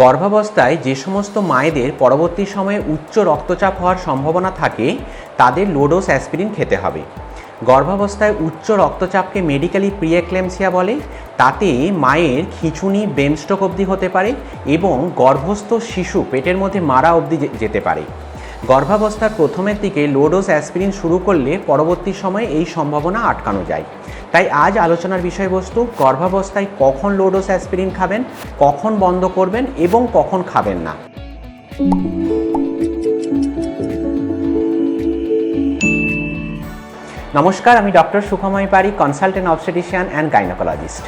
গর্ভাবস্থায় যে সমস্ত মায়েদের পরবর্তী সময়ে উচ্চ রক্তচাপ হওয়ার সম্ভাবনা থাকে, তাদের লোডোস অ্যাসপিরিন খেতে হবে। গর্ভাবস্থায় উচ্চ রক্তচাপকে মেডিকেলি প্রিয়েক্লেমসিয়া বলে, তাতে মায়ের খিঁচুনি ব্রেনস্ট্রোক অবধি হতে পারে এবং গর্ভস্থ শিশু পেটের মধ্যে মারা অবধি যেতে পারে। গর্ভাবস্থার প্রথমের দিকে লোডোস অ্যাসপিরিন শুরু করলে পরবর্তী সময়ে এই সম্ভাবনা আটকানো যায়। তাই আজ আলোচনার বিষয়বস্তু, গর্ভাবস্থায় কখন লোডোস অ্যাসপিরিন খাবেন, কখন বন্ধ করবেন এবং কখন খাবেন না। নমস্কার, আমি doctor Sukhamoy Pari consultant obstetrician and gynaecologist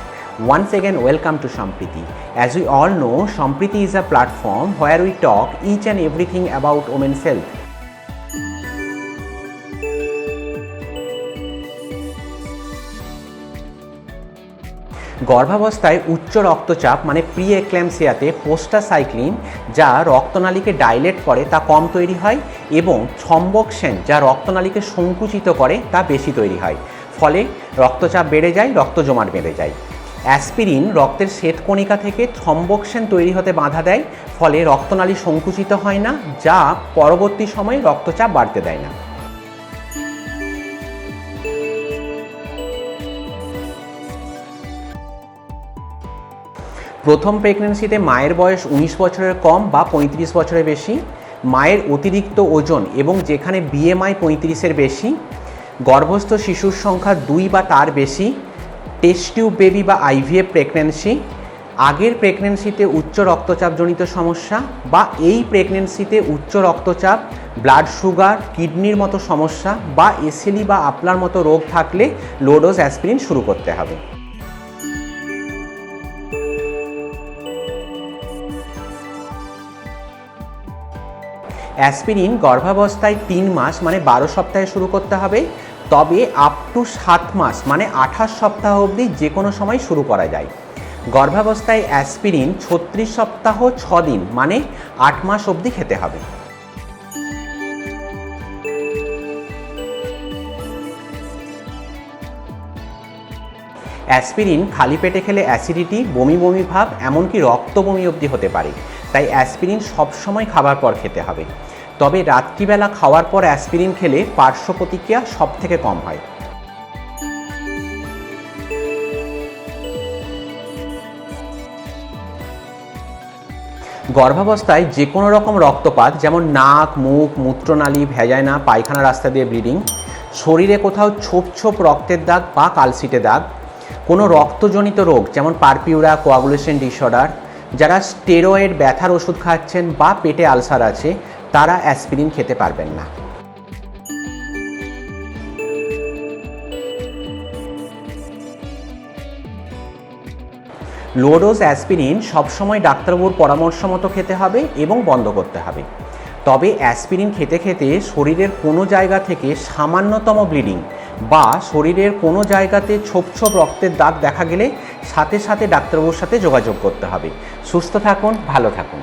once again welcome to Sampriti as we all know Sampriti is a platform where we talk each and everything about women's health গর্ভাবস্থায় উচ্চ রক্তচাপ মানে প্রি এক্ল্যামসিয়াতে পোস্টাসাইক্লিন যা রক্তনালীকে ডাইলেট করে, তা কম তৈরি হয়, এবং থ্রম্বক্সেন যা রক্তনালীকে সংকুচিত করে, তা বেশি তৈরি হয়। ফলে রক্তচাপ বেড়ে যায় রক্ত জমাট বেড়ে যায়। অ্যাসপিরিন রক্তের শ্বেতকণিকা থেকে থ্রম্বক্সেন তৈরি হতে বাধা দেয়, ফলে রক্তনালী সংকুচিত হয় না, যা পরবর্তী সময়ে রক্তচাপ বাড়তে দেয় না। প্রথম প্রেগনেন্সিতে মায়ের বয়স উনিশ বছরের কম বা পঁয়ত্রিশ বছরের বেশি, মায়ের অতিরিক্ত ওজন এবং যেখানে বিএমআই পঁয়ত্রিশের বেশি, গর্ভস্থ শিশুর সংখ্যা দুই বা তার বেশি টেস্ট টিউব বেবি বা আইভিএফ প্রেগনেন্সি আগের প্রেগনেন্সিতে উচ্চ রক্তচাপজনিত সমস্যা বা এই প্রেগনেন্সিতে উচ্চ রক্তচাপ ব্লাড সুগার কিডনির মতো সমস্যা বা এসএলই বা আপলার মতো রোগ থাকলে লোডোজ অ্যাসপিরিন শুরু করতে হবে। অ্যাসপিরিন গর্ভাবস্থায় তিন মাস মানে বারো সপ্তাহে শুরু করতে হবে। তবে আপ টু সাত মাস মানে আঠাশ সপ্তাহ অবধি যে কোনো সময় শুরু করা যায়। গর্ভাবস্থায় অ্যাসপিরিন ছত্রিশ সপ্তাহ ছ দিন মানে আট মাস অবধি খেতে হবে। অ্যাসপিরিন খালি পেটে খেলে অ্যাসিডিটি, বমি বমি ভাব, এমনকি রক্ত বমি অবধি হতে পারে। তাই অ্যাসপিরিন সবসময় খাবার পর খেতে হবে। তবে রাত্রিবেলা খাওয়ার পর অ্যাসপিরিন খেলে পার্শ্ব প্রতিক্রিয়া সব থেকে কম হয়। গর্ভাবস্থায় যে কোনো রকম রক্তপাত, যেমন নাক, মুখ, মূত্রনালী, ভেজাইনা, পায়খানা রাস্তা দিয়ে ব্লিডিং, শরীরে কোথাও ছোপ ছোপ রক্তের দাগ বা কালসিটে দাগ, কোনো রক্তজনিত রোগ, যেমন পারপিউরা, কোয়াগুলেশন ডিসঅর্ডার যারা স্টেরয়েড ব্যথার ওষুধ খাচ্ছেন বা পেটে আলসার আছে, তারা অ্যাসপিরিন খেতে পারবেন না। লোডোজ অ্যাসপিরিন সবসময় ডাক্তারবাবুর পরামর্শ মতো খেতে হবে এবং বন্ধ করতে হবে। তবে অ্যাসপিরিন খেতে খেতে শরীরের কোনো জায়গা থেকে সামান্যতম ব্লিডিং বা শরীরের কোনো জায়গাতে ছোপ ছোপ রক্তের দাগ দেখা গেলে সাথে সাথে ডাক্তারবাবুর সাথে যোগাযোগ করতে হবে। সুস্থ থাকুন ভালো থাকুন।